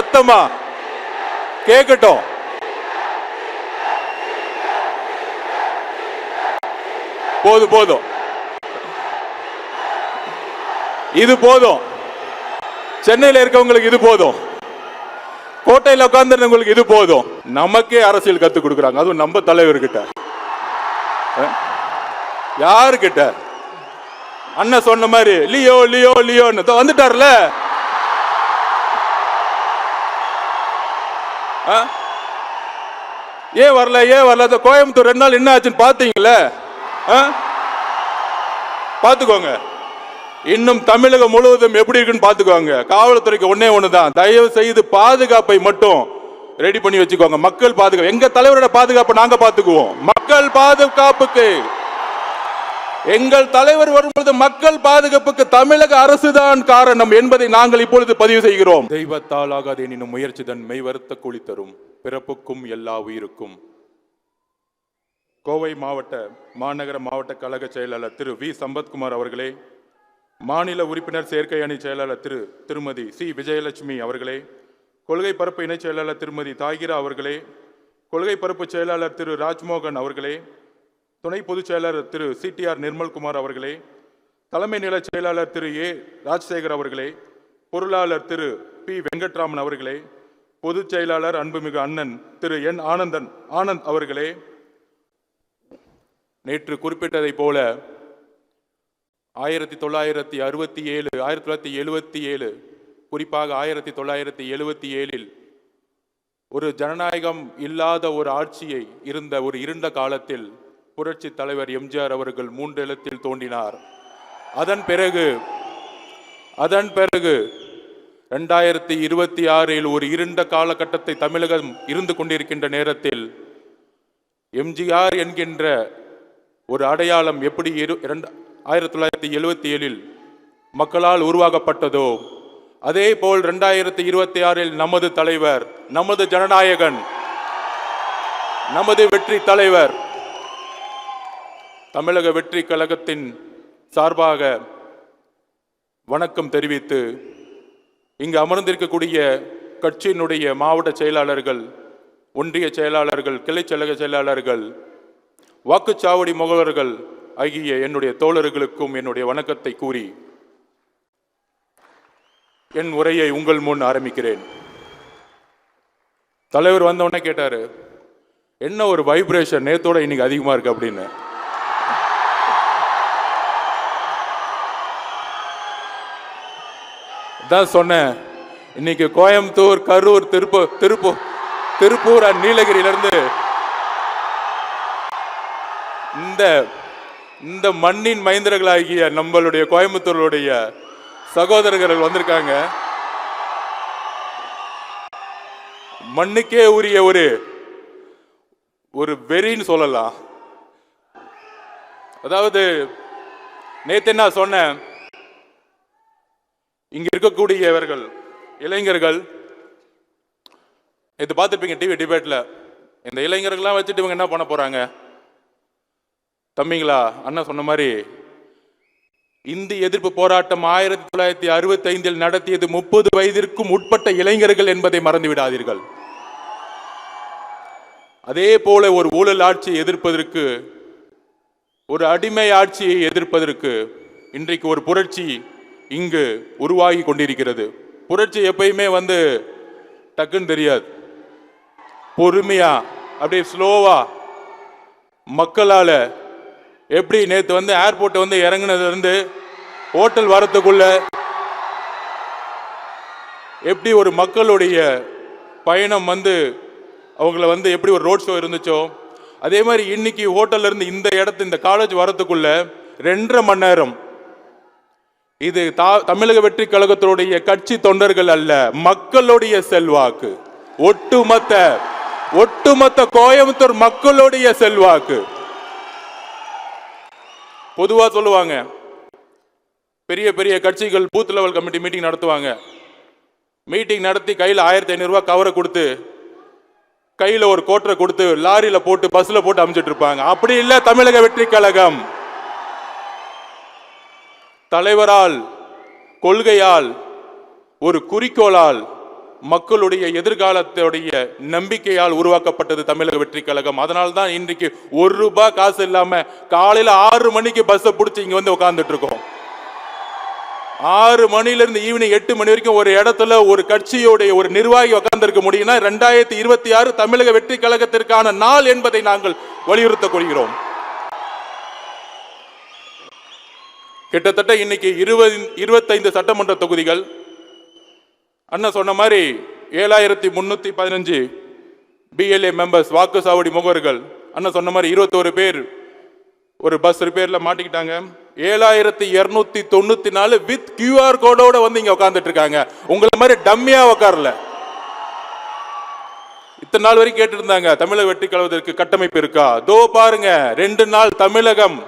சத்தமா? கேட்கட்டும் போதும் போதும். இது போதும். சென்னையில இருக்கவங்களுக்கு இது போதும். கோட்டையில உட்கார்ந்துருந்தவங்களுக்கு இது போதும். நமக்கே அரசியல் கத்து கொடுக்குறாங்க. அதுவும் நம்ம தலைவர்கிட்ட. யாருக்கிட்ட அண்ணன் சொன்ன மாதிரி லியோ லியோ லியோன்னு. வந்துட்டார்ல? ஏன் வரல ஏன் வரல? அந்த கோயம்புத்தூர் ரெண்டு நாள் என்ன ஆச்சுன்னு பார்த்தீங்களே? ஆ? இன்னும் தமிழகம் முழுவதும் எப்படி இருக்குன்னு பார்த்துக்கோங்க. காவல்துறைக்கு ஒண்ணே ஒண்ணுதான். தயவு செய்து பாதுகாப்பை மட்டும் ரெடி பண்ணி வச்சுக்கோங்க. மக்கள் பாதுகாப்பு எங்க தலைவரோட பாதுகாப்பை நாங்க பாத்துக்குவோம் மக்கள் பாதுகாப்புக்கு. எங்கள் தலைவர் வரும்பொழுது மக்கள் பாதுகாப்புக்கு தமிழக அரசுதான் காரணம் என்பதை நாங்கள் இப்பொழுது பதிவு செய்கிறோம். தெய்வத்தால் ஆகாது எனினும் முயற்சி தன் மெய் வருத்த கூலி தரும். பிறப்புக்கும் எல்லா உயிருக்கும். கோவை மாவட்ட மாநகர மாவட்ட கழக செயலாளர் திரு வி. சம்பத்குமார் அவர்களே மாநில உறுப்பினர் சேர்க்கை அணி செயலாளர் திரு திருமதி சி. விஜயலட்சுமி அவர்களே கொள்கை பரப்பு இணைச் செயலாளர் திருமதி தாகிரா அவர்களே கொள்கை பரப்பு செயலாளர் திரு ராஜ்மோகன் அவர்களே துணை பொதுச் செயலர் திரு சிடிஆர் நிர்மல்குமார் அவர்களே தலைமை நில செயலாளர் திரு ஏ. ராஜசேகர் அவர்களே பொருளாளர் திரு பி. வெங்கட்ராமன் அவர்களே பொதுச் செயலாளர் அன்புமிகு அண்ணன் திரு என். ஆனந்தன் ஆனந்த் அவர்களே. நேற்று குறிப்பிட்டதைப் போல ஆயிரத்தி தொள்ளாயிரத்தி அறுபத்தி ஏழு ஆயிரத்தி தொள்ளாயிரத்தி எழுபத்தி ஏழு குறிப்பாக ஆயிரத்தி தொள்ளாயிரத்தி எழுபத்தி ஏழில் ஒரு ஜனநாயகம் இல்லாத ஒரு ஆட்சியை இருந்த ஒரு இருண்ட காலத்தில் புரட்சி தலைவர் எம்ஜிஆர் அவர்கள் மூன்று தோண்டினார் அதன் பிறகு அதன் பிறகு ரெண்டாயிரத்தி இருபத்தி ஆறில் ஒரு இருண்ட காலகட்டத்தை தமிழகம் இருந்து கொண்டிருக்கின்ற நேரத்தில் எம்ஜிஆர் என்கின்ற ஒரு அடையாளம் எப்படி இரு இரண்டு ஆயிரத்தி தொள்ளாயிரத்தி எழுவத்தி ஏழில் மக்களால் உருவாக்கப்பட்டதோ அதே போல் ரெண்டாயிரத்தி இருபத்தி ஆறில் நமது தலைவர் நமது ஜனநாயகன் நமது வெற்றி தலைவர் தமிழக வெற்றி கழகத்தின் சார்பாக வணக்கம் தெரிவித்து இங்கு அமர்ந்திருக்கக்கூடிய கட்சியினுடைய மாவட்ட செயலாளர்கள் ஒன்றிய செயலாளர்கள் கிளை செயலக செயலாளர்கள் வாக்குச்சாவடி முகவர்கள் ஆகிய என்னுடைய தோழர்களுக்கும் என்னுடைய வணக்கத்தை கூறி என் உரையை உங்கள் முன் ஆரம்பிக்கிறேன். தலைவர் வந்தவுடனே கேட்டார் என்ன ஒரு வைப்ரேஷன் நேத்தோட இன்னைக்கு அதிகமாக இருக்கு அப்படின்னு. தான் சொன்னேன். இன்னைக்கு கோயம்புத்தூர் கரூர் திருப்பூர் திருப்பூர் திருப்பூர் and நீலகிரியிலிருந்து இந்த இந்த மண்ணின் மைந்தர்களாகிய நம்மளுடைய கோயம்புத்தூருடைய சகோதரர்கள் வந்திருக்காங்க. மண்ணுக்கே உரிய ஒரு ஒரு வெறின்னு சொல்லலாம். அதாவது நேத்து என்ன சொன்னேன்? இங்க இருக்கக்கூடியவர்கள் இளைஞர்கள் இது பார்த்துருப்பீங்க டிவி டிபேட்ல இந்த இளைஞர்கள்லாம் வச்சுட்டு இவங்க என்ன பண்ண போறாங்க? தம்பிங்களா அண்ணா சொன்ன மாதிரி இந்தி எதிர்ப்பு போராட்டம் ஆயிரத்தி தொள்ளாயிரத்தி அறுபத்தி ஐந்தில் நடத்தியது முப்பது வயதிற்கும் உட்பட்ட இளைஞர்கள் என்பதை மறந்து விடாதீர்கள் அதே போல ஒரு ஊழல் ஆட்சியை எதிர்ப்பதற்கு ஒரு அடிமை ஆட்சியை எதிர்ப்பதற்கு இன்றைக்கு ஒரு புரட்சி இங்கு உருவாகி கொண்டிருக்கிறது. புரட்சி எப்பயுமே வந்து டக்குன்னு தெரியாது. பொறுமையா அப்படியே ஸ்லோவா மக்களால் எப்படி நேற்று வந்து ஏர்போர்ட்டை வந்து இறங்கினதுலேருந்து ஹோட்டல் வரத்துக்குள்ள எப்படி ஒரு மக்களுடைய பயணம் வந்து அவங்கள வந்து எப்படி ஒரு ரோட் ஷோ இருந்துச்சோ அதே மாதிரி இன்னைக்கு ஹோட்டல்லேருந்து இந்த இடத்து இந்த காலேஜ் வரத்துக்குள்ள ரெண்டரை மணி நேரம் இது தா- தமிழக வெற்றி கழகத்தினுடைய கட்சி தொண்டர்கள் அல்ல மக்களுடைய செல்வாக்கு. ஒட்டுமொத்த ஒட்டுமொத்த கோயம்புத்தூர் மக்களுடைய செல்வாக்கு. பொதுவா சொல்லுவாங்க பெரிய பெரிய கட்சிகள் பூத் லெவல் கமிட்டி மீட்டிங் நடத்துவாங்க. மீட்டிங் நடத்தி கையில் ஆயிரத்தி ஐநூறுரூவா கவரை கொடுத்து கையில் ஒரு கோட்டரை கொடுத்து லாரியில் போட்டு பஸ்ஸில் போட்டு அமுச்சிட்டு இருப்பாங்க. அப்படி இல்லை தமிழக வெற்றி கழகம். தலைவரால் கொள்கையால் ஒரு குறிக்கோளால் மக்களுடைய எதிர்காலத்துடைய நம்பிக்கையால் உருவாக்கப்பட்டது தமிழக வெற்றி கழகம். அதனால தான் இன்றைக்கு ஒரு ரூபாய் காசு இல்லாம காலையில ஆறு மணிக்கு பஸ்ஸை பிடிச்சி இங்க வந்து உட்கார்ந்துட்டு இருக்கோம் ஆறு மணிலிருந்து ஈவினிங் எட்டு மணி வரைக்கும் ஒரு இடத்துல ஒரு கட்சியோடைய ஒரு நிர்வாகி உட்கார்ந்திருக்க முடியும்னா ரெண்டாயிரத்தி இருபத்தி ஆறு தமிழக வெற்றி கழகத்திற்கான நாள் என்பதை நாங்கள் வலியுறுத்தக் கொள்கிறோம். கிட்டத்தட்ட இன்னைக்கு இருபது இருபத்தைந்து சட்டமன்ற தொகுதிகள். அண்ணன் சொன்ன மாதிரி ஏழாயிரத்தி முன்னூத்தி பதினஞ்சு பிஎல்ஏ மெம்பர்ஸ் வாக்கு சாவடி முகவர்கள். அண்ணன் சொன்ன மாதிரி இருபத்தோரு பேர் ஒரு பஸ் ரிப்பேர்ல மாட்டிக்கிட்டாங்க. ஏழாயிரத்தி இருநூத்தி தொண்ணூத்தி நாலு வித் கியூஆர் கோடோட வந்து இங்க உட்கார்ந்துட்டு இருக்காங்க உங்களை மாதிரி டம்மியா உட்காரல இத்தனை நாள் வரைக்கும் கேட்டிருந்தாங்க தமிழக வெற்றி கழகத்திற்கு கட்டமைப்பு இருக்கா? தோ பாருங்க ரெண்டு நாள் தமிழகம்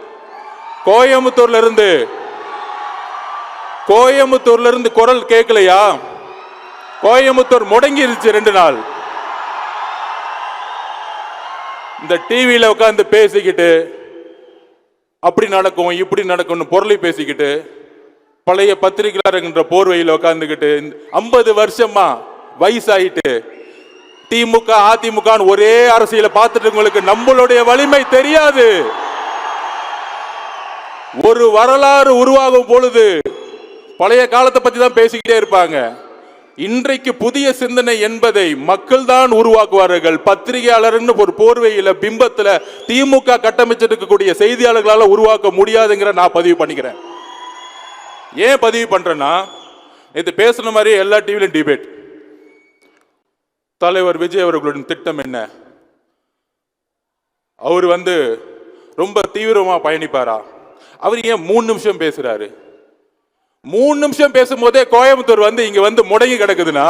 கோயம்புத்தூர்ல இருந்து கோயம்புத்தூர்ல இருந்து குரல் கேட்கலையா கோயம்புத்தூர் முடங்கிருச்சு ரெண்டு நாள். இந்த டிவியில உட்காந்து பேசிக்கிட்டு அப்படி நடக்கும் இப்படி நடக்கும்னு பொருளை பேசிக்கிட்டு பழைய பத்திரிகையாளர்கின்ற போர்வையில் உட்காந்துக்கிட்டு ஐம்பது வருஷமா வயசாயிட்டு திமுக அதிமுக ஒரே அரசியலை பார்த்துட்டு உங்களுக்கு நம்மளுடைய வலிமை தெரியாது. ஒரு வரலாறு உருவாகும் பொழுது பழைய காலத்தை பத்தி தான் பேசிக்கிட்டே இருப்பாங்க. இன்றைக்கு புதிய சிந்தனை என்பதை மக்கள் தான் உருவாக்குவார்கள். பத்திரிகையாளர்னு ஒரு போர்வையில பிம்பத்துல திமுக கட்டமைச்சிருக்கக்கூடிய செய்தியாளர்களால் உருவாக்க முடியாதுங்கிற நான் பதிவு பண்ணிக்கிறேன். ஏன் பதிவு பண்றேன்னா நேற்று பேசுன மாதிரி எல்லா டிவிலையும் டிபேட் தலைவர் விஜய் அவர்களுடைய திட்டம் என்ன? அவர் வந்து ரொம்ப தீவிரமா பயணிப்பாரா? அவர் ஏன் மூணு நிமிஷம் பேசுறாரு? மூணு நிமிஷம் பேசும்போதே கோயம்புத்தூர் வந்து இங்க வந்து முடங்கி கிடக்குதுன்னா?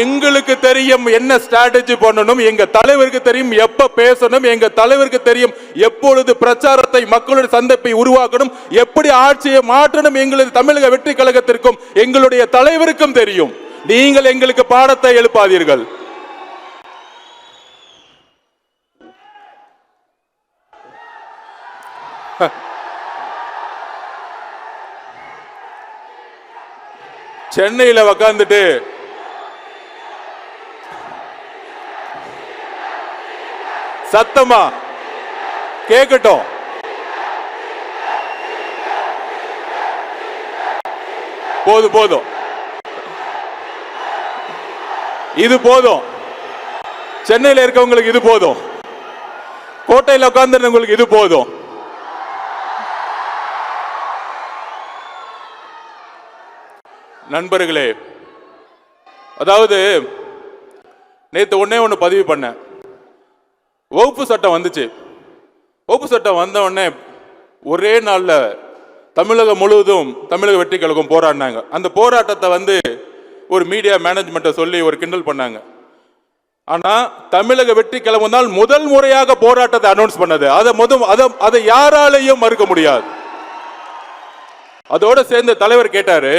எங்களுக்கு தெரியும் என்ன ஸ்ட்ராட்டஜி பண்ணணும் எங்க தலைவருக்கு தெரியும் எப்ப பேசணும் எங்க தலைவருக்கு தெரியும் எப்பொழுது பிரச்சாரத்தை மக்களுடைய சந்திப்பை உருவாக்கணும் எப்படி ஆட்சியை மாற்றணும் எங்களது தமிழக வெற்றி கழகத்திற்கும் எங்களுடைய தலைவருக்கும் தெரியும். நீங்கள் எங்களுக்கு பாடத்தை எழுப்பாதீர்கள். சென்னையில உக்காந்துட்டு. சத்தமா? கேட்கட்டும் போதும் போதும். இது போதும். சென்னையில் இருக்கவங்களுக்கு இது போதும். கோட்டையில் உட்கார்ந்துருந்தவங்களுக்கு இது போதும். நண்பர்களே அதாவது நேற்று ஒன்றே ஒன்று பதிவு பண்ணேன். வகுப்பு சட்டம் வந்துச்சு. வகுப்பு சட்டம் வந்த உடனே ஒரே நாளில் தமிழகம் முழுவதும் தமிழக வெற்றி கழகம் போராடினாங்க. அந்த போராட்டத்தை வந்து ஒரு மீடியா மேனேஜ்மெண்ட்டை சொல்லி ஒரு கிண்டல் பண்ணாங்க. ஆனால் தமிழக வெற்றி கழகம் தான் முதல் முறையாக போராட்டத்தை அனௌன்ஸ் பண்ணது. அதை முதல் அதை அதை யாராலையும் மறுக்க முடியாது. அதோடு சேர்ந்து தலைவர் கேட்டாரு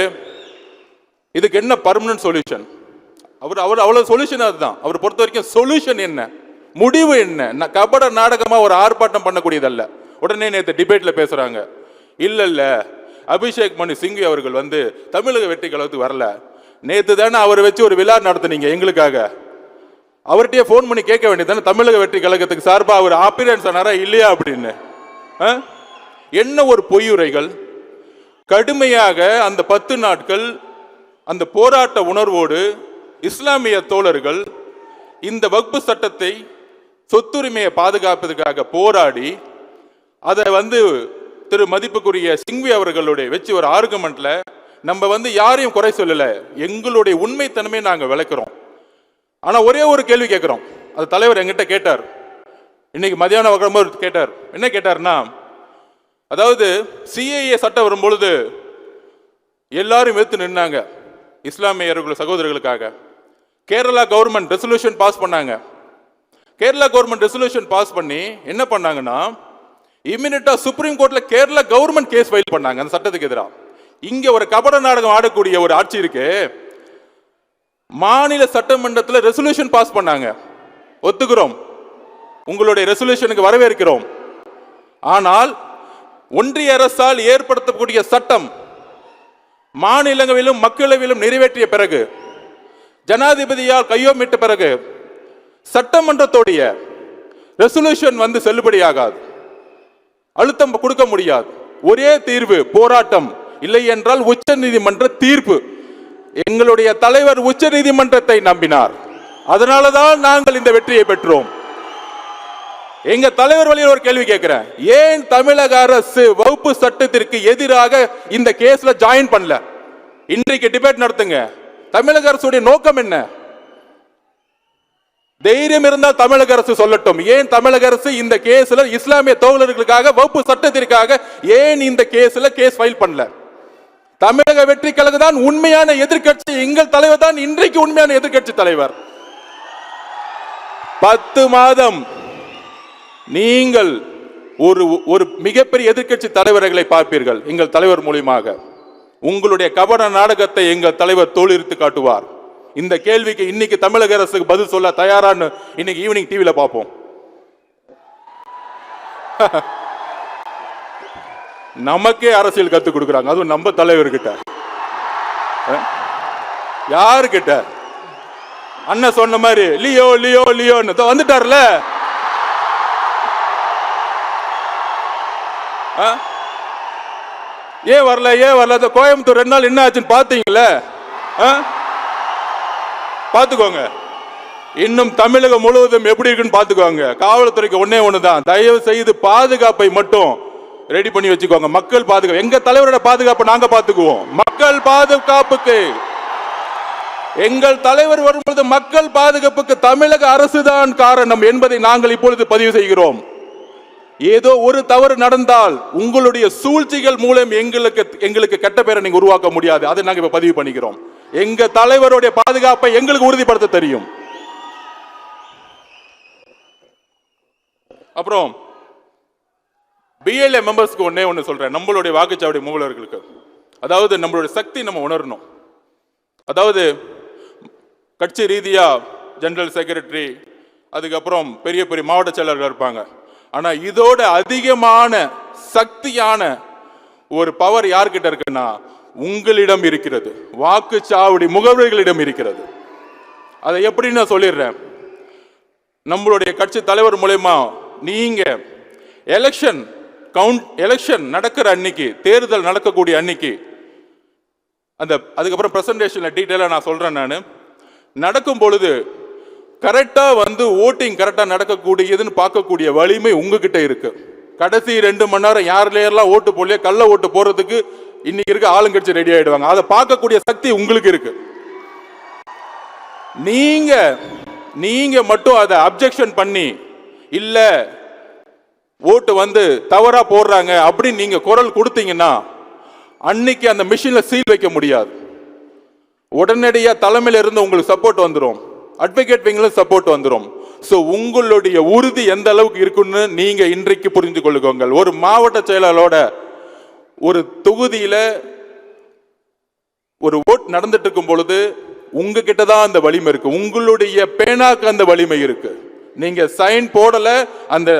இதுக்கு என்ன பர்மனன்ட் சொல்யூஷன் அவர் அவர் அவ்வளோ சொல்யூஷன் அதுதான். அவர் பொறுத்த வரைக்கும் சொல்யூஷன் என்ன? முடிவு என்ன? கபட நாடகமாக ஒரு ஆர்ப்பாட்டம் பண்ணக்கூடியதல்ல. உடனே நேற்று டிபேட்டில் பேசுகிறாங்க இல்லை இல்லை அபிஷேக் மணி சிங்வி அவர்கள் வந்து தமிழக வெற்றி கழகத்துக்கு வரல. நேற்று தானே அவரை வச்சு ஒரு விழா நடத்துனீங்க எங்களுக்காக. அவர்கிட்டயே ஃபோன் பண்ணி கேட்க வேண்டியதானே தமிழக வெற்றி கழகத்துக்கு சார்பாக அவர் ஆப்பிரன்ஸ் ஆனாரா இல்லையா அப்படின்னு. ஆ? என்ன ஒரு பொய்யுரைகள்? கடுமையாக அந்த பத்து நாட்கள் அந்த போராட்ட உணர்வோடு இஸ்லாமிய தோழர்கள் இந்த வகுப்பு சட்டத்தை சொத்துரிமையை பாதுகாப்பதற்காக போராடி அதை வந்து திரு மதிப்புக்குரிய சிங்வி அவர்களுடைய வச்சு ஒரு ஆர்குமெண்ட்ல நம்ம வந்து யாரையும் குறை சொல்லலை. எங்களுடைய உண்மைத்தன்மையை நாங்கள் விளக்குறோம். ஆனால் ஒரே ஒரு கேள்வி கேட்குறோம். அது தலைவர் எங்கிட்ட கேட்டார். இன்னைக்கு மதியானம் வரும்போது கேட்டார். என்ன கேட்டார்னா அதாவது சிஏஏ சட்டம் வரும்பொழுது எல்லாரும் எடுத்து நின்னாங்க. இஸ்லாமியர்கள் சகோதரர்களுக்காக. கேரளா கவர்மெண்ட் ரெசல்யூஷன் பாஸ் பண்ணாங்க. கேரளா கவர்மெண்ட் ரெசல்யூஷன் பாஸ் பண்ணி என்ன பண்ணாங்கன்னா இம்மிடியா சுப்ரீம் கோர்ட்ல கேரளா கவர்மெண்ட் கேஸ் ஃபைல் பண்ணாங்க அந்த சட்டத்துக்கு எதிராக இங்க ஒரு கபட நாடகம் ஆடக்கூடிய ஒரு ஆட்சி இருக்கு. மாநில சட்டமன்றத்தில் ரெசல்யூஷன் பாஸ் பண்ணாங்க. ஒத்துக்கிறோம். உங்களுடைய ரெசல்யூஷனுக்கு வரவேற்கிறோம். ஆனால் ஒன்றிய அரசால் ஏற்படுத்தக்கூடிய சட்டம் மாநிலங்களிலும் மக்களவையிலும் நிறைவேற்றிய பிறகு ஜனாதிபதியால் கையொமிட்ட பிறகு சட்டமன்றத்துடைய ரெசல்யூஷன் வந்து செல்லுபடியாகாது. அழுத்தம் கொடுக்க முடியாது. ஒரே தீர்வு போராட்டம் இல்லை என்றால் உச்ச நீதிமன்ற தீர்ப்பு. எங்களுடைய தலைவர் உச்ச நீதிமன்றத்தை நம்பினார். அதனாலதான் நாங்கள் இந்த வெற்றியை பெற்றோம். எங்க தலைவர் வழியில் ஒரு கேள்வி கேட்கிறேன். ஏன் தமிழக அரசு வகுப்பு சட்டத்திற்கு எதிராக இந்த கேஸ்ல ஜாயின் பண்ணல? இன்றைக்கு டிபேட் நடத்துங்க. தமிழக அரசுடைய நோக்கம் என்ன? தைரியம் இருந்தால் தமிழக அரசு சொல்லட்டும். ஏன் தமிழக அரசு இந்த கேஸ்ல இஸ்லாமிய தோழர்களுக்காக வகுப்பு சட்டத்திற்காக ஏன் இந்த கேஸ்ல கேஸ் ஃபைல் பண்ணல? தமிழக வெற்றி கழகம் தான் உண்மையான எதிர்க்கட்சி. எங்கள் தலைவர் தான் இன்றைக்கு உண்மையான எதிர்க்கட்சி தலைவர். பத்து மாதம் நீங்கள் ஒரு ஒரு மிகப்பெரிய எதிர்க்கட்சி தலைவர்களை பார்ப்பீர்கள் எங்கள் தலைவர் மூலியமாக. உங்களுடைய கபட நாடகத்தை எங்கள் தலைவர் தோலிருத்து காட்டுவார். இந்த கேள்விக்கு இன்னைக்கு தமிழக அரசுக்கு பதில் சொல்ல தயாரான்னு இன்னைக்கு ஈவினிங் டிவியில பார்ப்போம். நமக்கே அரசியல் கற்றுக் கொடுக்குறாங்க அதுவும் நம்ம தலைவர்கிட்ட. யாருக்கிட்ட அண்ணன் சொன்ன மாதிரி லியோ லியோ லியோன்னு. வந்துட்டார்ல? ஏன் வரல ஏன் வரல? இந்த கோயம்புத்தூர் ரெண்டு நாள் என்ன ஆச்சுன்னு பார்த்தீங்களே? ஆ? பார்த்துக்கோங்க. இன்னும் தமிழகம் முழுவதும் எப்படி இருக்குன்னு பார்த்துக்கோங்க. காவல்துறைக்கு ஒன்னே ஒன்று தான் தயவு செய்து பாதுகாப்பை மட்டும் ரெடி பண்ணி வச்சுக்கோங்க. மக்கள் பாதுகாப்பு. எங்க தலைவரோட பாதுகாப்பை நாங்க பார்த்துக்குவோம். மக்கள் பாதுகாப்புக்கு. எங்கள் தலைவர் வரும்பொழுது மக்கள் பாதுகாப்புக்கு தமிழக அரசுதான் காரணம் என்பதை நாங்கள் இப்பொழுது பதிவு செய்கிறோம். ஏதோ ஒரு தவறு நடந்தால் உங்களுடைய சூழ்ச்சிகள் மூலம் எங்களுக்கு எங்களுக்கு கெட்ட பேரை நீங்க உருவாக்க முடியாது. அதை நாங்க இப்ப பதிவு பண்ணிக்கிறோம். எங்க தலைவருடைய பாதுகாப்பை எங்களுக்கு உறுதிப்படுத்த தெரியும். அப்புறம் பிஎல்ஏ மெம்பர்ஸ்க்கு ஒன்னே ஒன்று சொல்றேன். நம்மளுடைய வாக்குச்சாவடி மூலர்களுக்கு அதாவது நம்மளுடைய சக்தி நம்ம உணரணும். அதாவது கட்சி ரீதியா ஜெனரல் செக்ரட்டரி அதுக்கப்புறம் பெரிய பெரிய மாவட்ட செயலர்கள் இருப்பாங்க. ஆனா இதோட அதிகமான சக்தியான ஒரு பவர் யார்கிட்ட இருக்குன்னா உங்களிடம் இருக்கிறது. வாக்குச்சாவடி முகவர்களிடம் இருக்கிறது. அதை எப்படி நான் சொல்லிடுறேன். நம்மளுடைய கட்சி தலைவர் மூலயமா நீங்க எலெக்ஷன் கவுண்ட் எலெக்ஷன் நடக்கிற அன்னைக்கு தேர்தல் நடக்கக்கூடிய அன்னைக்கு அந்த அதுக்கப்புறம் பிரசன்டேஷன்ல டீட்டெயிலாக நான் சொல்றேன் நான். நடக்கும் பொழுது கரெக்டா வந்து ஓட்டிங் கரெக்டா நடக்கக்கூடியதுன்னு பார்க்கக்கூடிய வலிமை உங்ககிட்ட இருக்கு. கடைசி ரெண்டு மணி நேரம் யார்லேயெல்லாம் ஓட்டு போடலையோ கள்ள ஓட்டு போறதுக்கு இன்னைக்கு இருக்க ஆளுங்கட்சி ரெடி ஆயிடுவாங்க. அதை பார்க்கக்கூடிய சக்தி உங்களுக்கு இருக்கு. நீங்க நீங்க மட்டும் அதை அப்ஜெக்ஷன் பண்ணி இல்ல ஓட்டு வந்து தவறா போடுறாங்க அப்படின்னு நீங்க குரல் கொடுத்தீங்கன்னா அன்னைக்கு அந்த மிஷினில் சீல் வைக்க முடியாது. உடனடியாக தலைமையில இருந்து உங்களுக்கு சப்போர்ட் வந்துடும் அட்வொகேட் விங்ல சப்போர்ட் வந்துடும் ஸோ உங்களுடைய உறுதி எந்த அளவுக்கு இருக்குன்னு நீங்கள் இன்றைக்கு புரிந்து கொள்ளுங்கள். ஒரு மாவட்ட செயலாளரோட ஒரு தொகுதியில் ஒரு ஓட் நடந்துட்டு இருக்கும் பொழுது உங்ககிட்ட தான் அந்த வலிமை இருக்கு. உங்களுடைய பேனாக்கு அந்த வலிமை இருக்கு. நீங்க சைன் போடல அந்த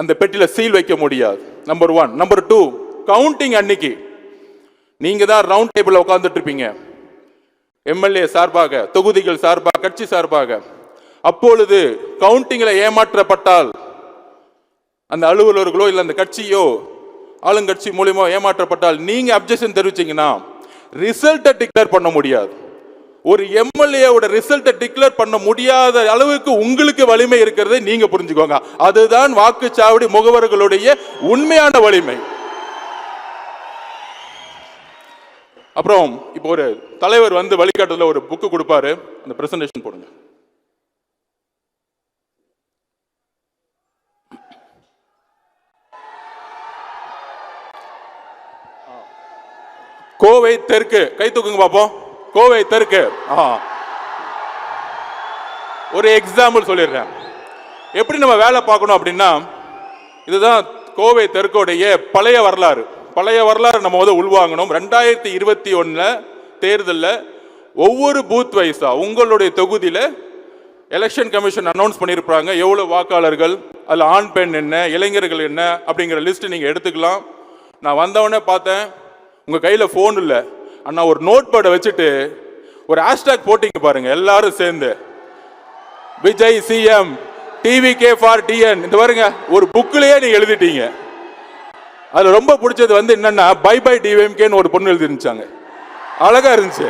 அந்த பெட்டியில சீல் வைக்க முடியாது. Number one number two counting அன்னைக்கு. நீங்க தான் ரவுண்ட் டேபிள் உட்காந்துட்டு இருப்பீங்க. எம்எல்ஏ சார்பாக தொகுதிகள் சார்பாக கட்சி சார்பாக. அப்பொழுது கவுண்டிங்கில் ஏமாற்றப்பட்டால் அந்த அலுவலர்களோ இல்லை அந்த கட்சியோ ஆளுங்கட்சி மூலியமா ஏமாற்றப்பட்டால் நீங்க அப்ஜெக்ஷன் தெரிவிச்சீங்கன்னா ரிசல்ட்டை டிக்ளேர் பண்ண முடியாது. ஒரு எம்எல்ஏவோட ரிசல்ட்டை டிக்ளேர் பண்ண முடியாத அளவுக்கு உங்களுக்கு வலிமை இருக்கிறதை நீங்க புரிஞ்சுக்கோங்க. அதுதான் வாக்குச்சாவடி முகவர்களுடைய உண்மையான வலிமை. அப்புறம் இப்போ ஒரு தலைவர் வந்து வழிகாட்டுதல ஒரு புக்கு கொடுப்பாரு. அந்த பிரசன்டேஷன் போடுங்க. கோவை தெற்கு. கை தூக்குங்க பார்ப்போம் கோவை தெற்கு. ஆ ஒரு எக்ஸாம்பிள் சொல்லிடுறேன். எப்படி நம்ம வேலை பார்க்கணும் அப்படின்னா இதுதான் கோவை தெற்கோடைய பழைய வரலாறு. பழைய வரலாறு நம்ம வந்து உள்வாங்கணும். ரெண்டாயிரத்தி இருபத்தி ஒன்றில் தேர்தலில் ஒவ்வொரு பூத் வைஸாக உங்களுடைய தொகுதியில் எலெக்ஷன் கமிஷன் அனௌன்ஸ் பண்ணியிருப்பாங்க. எவ்வளோ வாக்காளர்கள் அதில் ஆண் பெண் என்ன இளைஞர்கள் என்ன அப்படிங்கிற லிஸ்ட்டு நீங்கள் எடுத்துக்கலாம். நான் வந்தவொடனே பார்த்தேன். உங்கள் கையில் ஃபோன் இல்லை. அண்ணா ஒரு நோட் பேடை வச்சுட்டு ஒரு ஹேஷ்டாக் போட்டிங்க பாருங்கள் எல்லாரும் சேர்ந்து. Vijay CM TV K for TN இந்த பாருங்க ஒரு புக்கிலேயே நீங்கள் எழுதிட்டீங்க. அதில் ரொம்ப பிடிச்சது வந்து என்னன்னா பை பை டிவிஎம்கேன்னு ஒரு பொண்ணு எழுதிருந்துச்சாங்க. அழகா இருந்துச்சு.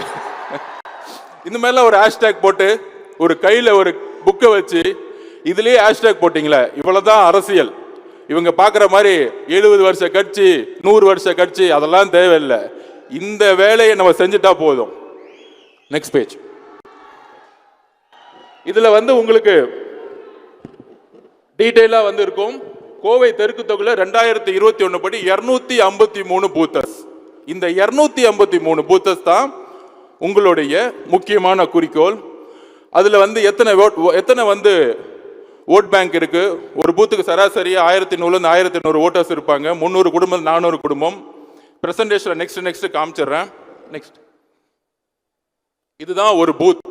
இந்த மாதிரிலாம் ஒரு ஹேஷ்டேக் போட்டு ஒரு கையில் ஒரு புக்கை வச்சு இதுலேயே ஹேஷ்டேக் போட்டிங்களே இவ்வளவுதான் அரசியல். இவங்க பார்க்குற மாதிரி எழுபது வருஷ கட்சி நூறு வருஷ கட்சி அதெல்லாம் தேவையில்லை. இந்த வேலையை நம்ம செஞ்சுட்டா போதும். நெக்ஸ்ட் பேஜ் இதில் வந்து உங்களுக்கு டீட்டெயிலாக வந்து இருக்கும். கோவை தெற்கு தொகுதியில் ரெண்டாயிரத்தி இருபத்தி ஒன்று படி இரநூத்தி ஐம்பத்தி மூணு பூத்தர்ஸ். இந்த இரநூத்தி ஐம்பத்தி மூணு பூத்தஸ் தான் உங்களுடைய முக்கியமான குறிக்கோள். அதில் வந்து எத்தனை ஓட் எத்தனை வந்து ஓட் பேங்க் இருக்குது ஒரு பூத்துக்கு சராசரியாக ஆயிரத்தி நூறுலேருந்து ஆயிரத்தி நூறு ஓட்டர்ஸ் இருப்பாங்க. முந்நூறு குடும்பம் நானூறு குடும்பம். ப்ரெசன்டேஷனில் நெக்ஸ்ட் நெக்ஸ்ட் காமிச்சிடுறேன். நெக்ஸ்ட் இதுதான் ஒரு பூத்.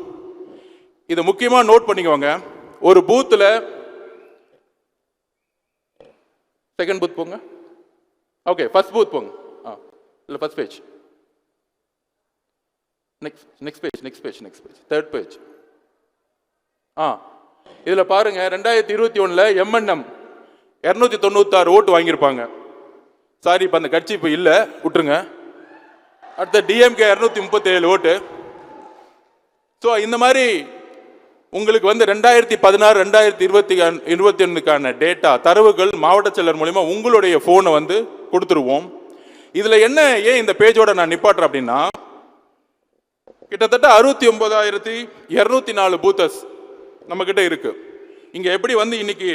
இதை முக்கியமாக நோட் பண்ணிக்கோங்க. ஒரு பூத்தில் செகண்ட் பூத் போங்க. ஓகே ஃபர்ஸ்ட் பூத் போங்க. ஆ இல்லை first page next next page next page next page third page ஆ இதில் பாருங்க ரெண்டாயிரத்தி இருபத்தி ஒன்றில் எம்என்எம் இரநூத்தி தொண்ணூத்தாறு ஓட்டு வாங்கியிருப்பாங்க. சாரி இப்போ அந்த கட்சி இப்போ இல்லை விட்டுருங்க. அடுத்த டிஎம்கே இரநூத்தி முப்பத்தேழு ஓட்டு. ஸோ இந்த மாதிரி உங்களுக்கு வந்து ரெண்டாயிரத்தி பதினாறு ரெண்டாயிரத்தி இருபத்தி இருபத்தி ஒன்றுக்கான டேட்டா தரவுகள் மாவட்ட செயலர் மூலிமா உங்களுடைய ஃபோனை வந்து கொடுத்துருவோம். இதில் என்ன ஏன் இந்த பேஜோட நான் நிப்பாட்டுறேன் அப்படின்னா கிட்டத்தட்ட அறுபத்தி ஒன்பதாயிரத்தி இரநூத்தி நாலு பூத்தஸ் நம்மக்கிட்ட இருக்குது இங்கே எப்படி வந்து இன்னைக்கு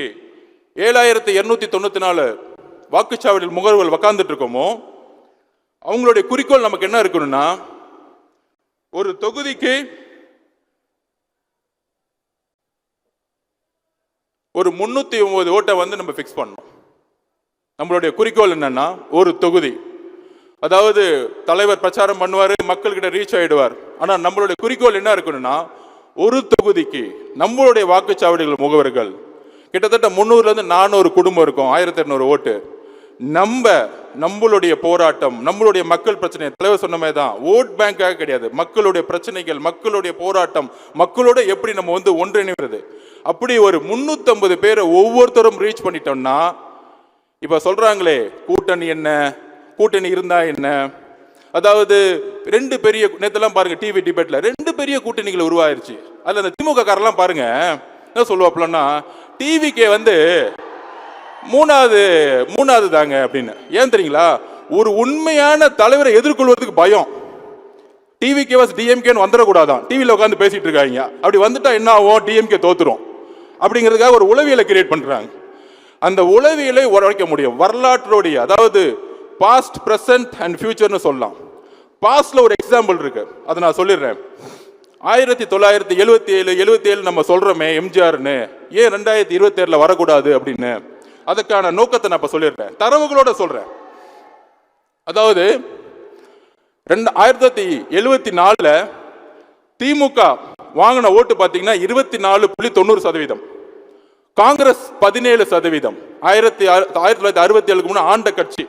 ஏழாயிரத்தி இரநூத்தி தொண்ணூற்றி நாலு வாக்குச்சாவடியில் முகர்வுகள் உக்காந்துட்டு இருக்கோமோ அவங்களுடைய குறிக்கோள் நமக்கு என்ன இருக்கணும்னா ஒரு தொகுதிக்கு ஒரு முன்னூத்தி ஒன்பது ஓட்டை வந்து நம்ம ஃபிக்ஸ் பண்ணணும். நம்மளுடைய குறிக்கோள் என்னன்னா ஒரு தொகுதி. அதாவது தலைவர் பிரச்சாரம் பண்ணுவார் மக்கள்கிட்ட ரீச் ஆகிடுவார் ஆனால் நம்மளுடைய குறிக்கோள் என்ன இருக்கணும்னா ஒரு தொகுதிக்கு நம்மளுடைய வாக்குச்சாவடிகள் முகவர்கள். கிட்டத்தட்ட முந்நூறுலேருந்து நானூறு குடும்பம் இருக்கும் ஆயிரத்தி இரநூறு ஓட்டு. நம்ம நம்மளுடைய போராட்டம் நம்மளுடைய மக்கள் பிரச்சனை தலைவர் சொன்ன மாதிரி தான். ஓட் பேங்காக கிடையாது. மக்களுடைய பிரச்சனைகள் மக்களுடைய போராட்டம் மக்களோட எப்படி நம்ம வந்து ஒன்றிணைவது அப்படி ஒரு முன்னூத்தம்பது பேரை ஒவ்வொருத்தரும் ரீச் பண்ணிட்டோம்னா இப்ப சொல்றாங்களே கூட்டணி என்ன? கூட்டணி இருந்தா என்ன? அதாவது ரெண்டு பெரிய நேத்தெல்லாம் பாருங்க டிவி டிபேட்ல ரெண்டு பெரிய கூட்டணிகள் உருவாயிருச்சு. அதுல அந்த திமுக காரெல்லாம் பாருங்க என்ன சொல்லுவாப்லன்னா டிவிக்கே வந்து மூணாவது மூணாவது தாங்க அப்படின்னு. ஏன் தெரியுங்களா? ஒரு உண்மையான தலைவரை எதிர்கொள்வதற்கு பயம். டிவி கேவஸ் டிஎம்கேன்னு வந்துடக்கூடாதான். டிவியில் உட்காந்து பேசிட்டு இருக்காங்க. அப்படி வந்துட்டா என்ன ஆகும்? டிஎம்கே தோத்துரும். அப்படிங்கிறதுக்காக ஒரு உளவியலை கிரியேட் பண்ணுறாங்க அந்த உளவியலை உரைக்க முடியும். வரலாற்றுடைய அதாவது பாஸ்ட் ப்ரெசன்ட் அண்ட் ஃபியூச்சர்னு சொல்லலாம். பாஸ்டில் ஒரு எக்ஸாம்பிள் இருக்கு. அதை நான் சொல்லிடுறேன். ஆயிரத்தி தொள்ளாயிரத்தி எழுபத்தி ஏழு எழுபத்தி ஏழு நம்ம சொல்கிறோமே எம்ஜிஆர்னு ஏன் ரெண்டாயிரத்தி இருபத்தேழில் வரக்கூடாது அப்படின்னு? அதுக்கான நோக்கத்தை நான் இப்போ சொல்லியிருக்கேன். தரவுகளோட சொல்கிறேன் அதாவது ரெண்டு ஆயிரத்தி தொள்ளாயிரத்தி எழுபத்தி நாலில் திமுக வாங்கின ஓட்டு பார்த்தீங்கன்னா இருபத்தி நாலு புள்ளி தொண்ணூறு சதவீதம். காங்கிரஸ் பதினேழு சதவீதம். ஆயிரத்தி ஆயிரத்தி தொள்ளாயிரத்தி அறுபத்தி ஏழுக்கு முன்னாடி ஆண்ட கட்சி.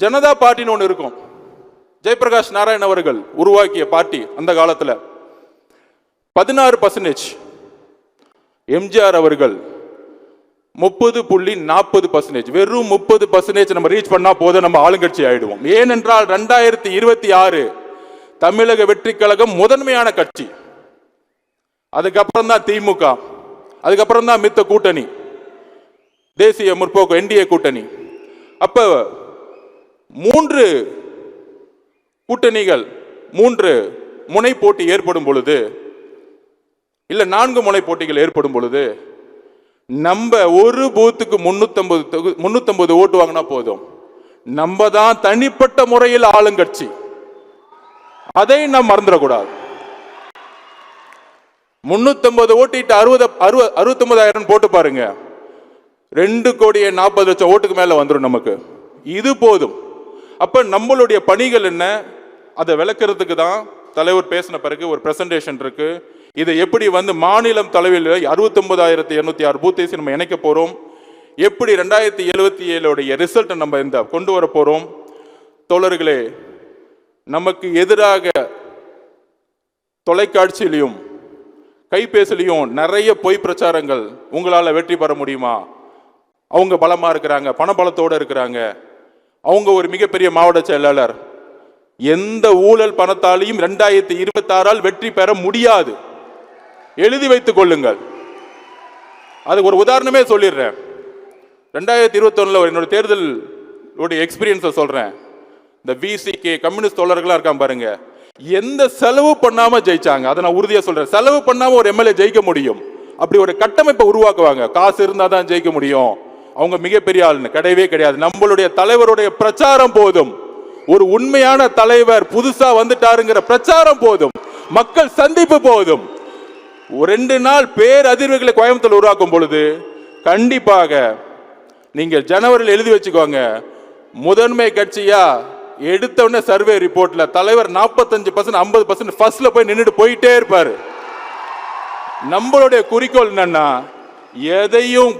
ஜனதா பார்ட்டின்னு ஒன்று இருக்கும். ஜெயபிரகாஷ் நாராயண் அவர்கள் உருவாக்கிய பார்ட்டி அந்த காலத்தில். பதினாறு பர்சன்டேஜ் எம்ஜிஆர் அவர்கள் முப்பது புள்ளி நாற்பது பர்சன்டேஜ் வெறும் முப்பது பர்சன்டேஜ் நம்ம ரீச் பண்ணால் போதும் நம்ம ஆளுங்கட்சி ஆயிடுவோம். ஏனென்றால் ரெண்டாயிரத்தி இருபத்தி ஆறு தமிழக வெற்றி கழகம் முதன்மையான கட்சி. அதுக்கப்புறம் தான் திமுக. அதுக்கப்புறம் தான் மித்த கூட்டணி. தேசிய முற்போக்கு என்டிஏ கூட்டணி. அப்ப மூன்று கூட்டணிகள் மூன்று முனை போட்டி ஏற்படும் பொழுது இல்லை நான்கு முனை போட்டிகள் ஏற்படும் பொழுது நம்ம ஒரு பூத்துக்கு முன்னூத்தம்பது தொகு- முன்னூத்தம்பது ஓட்டு வாங்கினா போதும். நம்ம தான் தனிப்பட்ட முறையில் ஆளுங்கட்சி. அதை நாம் மறந்துடக்கூடாது. முன்னூத்தம்பது ஓட்டிட்டு அறுபது அறுபது அறுபத்தொன்பதாயிரம் போட்டு பாருங்க. ரெண்டு கோடியே நாற்பது லட்சம் ஓட்டுக்கு மேலே வந்துடும் நமக்கு. இது போதும். அப்போ நம்மளுடைய பணிகள் என்ன? அதை விளக்குறதுக்கு தான் தலைவர் பேசின பிறகு ஒரு ப்ரெசன்டேஷன் இருக்குது இதை எப்படி வந்து மாநிலம் தலைவில் அறுபத்தொன்பதாயிரத்தி இருநூத்தி ஆறு பூத்தேசி நம்ம இணைக்க போறோம்? எப்படி ரெண்டாயிரத்தி எழுபத்தி ஏழுடைய ரிசல்ட்டை நம்ம இந்த கொண்டு வர போறோம்? தோழர்களே நமக்கு எதிராக தொலைக்காட்சியிலையும் கைபேசிலையும் நிறைய பொய் பிரச்சாரங்கள் உங்களால் வெற்றி பெற முடியுமா? அவங்க பலமாக இருக்கிறாங்க பணபலத்தோடு இருக்கிறாங்க. அவங்க ஒரு மிகப்பெரிய மாவட்ட செயலாளர். எந்த ஊழல் பணத்தாலையும் ரெண்டாயிரத்தி இருபத்தாறால் வெற்றி பெற முடியாது. எழுதி வைத்துக் கொள்ளுங்கள். அதுக்கு ஒரு உதாரணமே சொல்லிடுறேன். ரெண்டாயிரத்தி இருபத்தொன்னில் என்னோட தேர்தல் எக்ஸ்பீரியன்ஸை சொல்கிறேன் இந்த விசிகே கம்யூனிஸ்ட் தோழர்களாக இருக்கான் பாருங்க. எந்த செலவு பண்ணாமல் ஜெயிச்சாங்க? அதை நான் உறுதியாக சொல்கிறேன் செலவு பண்ணாமல் ஒரு எம்எல்ஏ ஜெயிக்க முடியும். அப்படி ஒரு கட்டமைப்பை உருவாக்குவாங்க. காசு இருந்தால் தான் ஜெயிக்க முடியும். அவங்க மிகப்பெரிய ஆளுன்னு கிடையவே கிடையாது. நம்மளுடைய தலைவருடைய பிரச்சாரம் போதும். ஒரு உண்மையான தலைவர் புதுசா வந்துட்டாருங்கிற பிரச்சாரம் போதும். மக்கள் சந்திப்பு போதும். ரெண்டு நாள் பேரதிர்வுகளை கோயம்புத்தூர் உருவாக்கும் பொழுது கண்டிப்பாக நீங்கள் ஜனவரியில் எழுதி வச்சுக்கோங்க முதன்மை கட்சியா எடுத்த உடனே சர்வே ரிப்போர்ட்ல தலைவர் நாற்பத்தஞ்சு பர்சன்ட் ஐம்பது பர்சன்ட் ஃபர்ஸ்ட்ல போய் நின்றுட்டு போயிட்டே இருப்பார். நம்மளுடைய குறிக்கோள் என்னன்னா எதையும்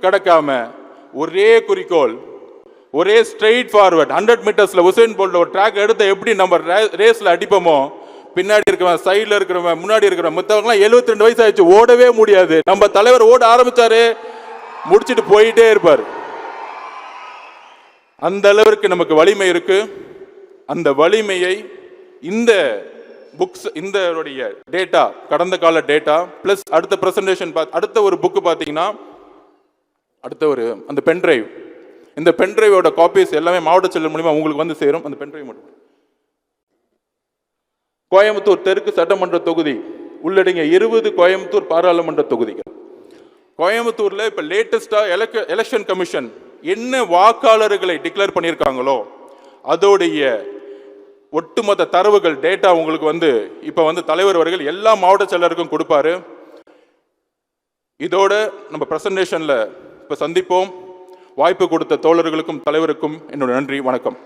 கிடக்காம ஒரே குறிக்கோள் ஒரே ஸ்ட்ரெயிட் ஃபார்வர்ட் ஹண்ட்ரட் மீட்டர்ஸ்ல உசைன் போல்ட் ஒரு ட்ராக் எடுத்த எப்படி நம்ம ரேஸ்ல அடிப்போமோ பின்னாடி இருக்கிறவன் சைடில் இருக்கிறவன் முன்னாடி இருக்கிறவன் மத்தவங்கலாம் 72 ரெண்டு வயசு ஆயிடுச்சு ஓடவே முடியாது. நம்ம தலைவர் ஓட ஆரம்பிச்சாரு முடிச்சிட்டு போயிட்டே இருப்பார். அந்த அளவிற்கு நமக்கு வலிமை இருக்கு. அந்த வலிமையை இந்த புக்ஸ் இந்த டேட்டா கடந்த கால டேட்டா பிளஸ் அடுத்த பிரசன்டேஷன் அடுத்த ஒரு புக்கு பார்த்தீங்கன்னா அடுத்த ஒரு அந்த பென்ட்ரைவ் இந்த பென்ட்ரைவோட காப்பீஸ் எல்லாமே மாவட்ட செல்லும் மூலிமா உங்களுக்கு வந்து சேரும். அந்த பென்ட்ரைவ் மட்டும். கோயம்புத்தூர் தெற்கு சட்டமன்ற தொகுதி உள்ளடங்கிய இருபது கோயம்புத்தூர் பாராளுமன்ற தொகுதிகள். இப்போ லேட்டஸ்ட்டாக லேட்டஸ்டா எலெக்ஷன் கமிஷன் என்ன வாக்காளர்களை டிக்ளேர் பண்ணியிருக்காங்களோ அதோடைய ஒட்டுமொத்த தரவுகள் டேட்டா உங்களுக்கு வந்து இப்போ வந்து தலைவர் அவர்கள் எல்லா மாவட்ட செயலருக்கும் கொடுப்பாரு. இதோட நம்ம ப்ரெசன்டேஷனில் இப்போ சந்திப்போம். வாய்ப்பு கொடுத்த தோழர்களுக்கும் தலைவருக்கும் என்னோட நன்றி வணக்கம்.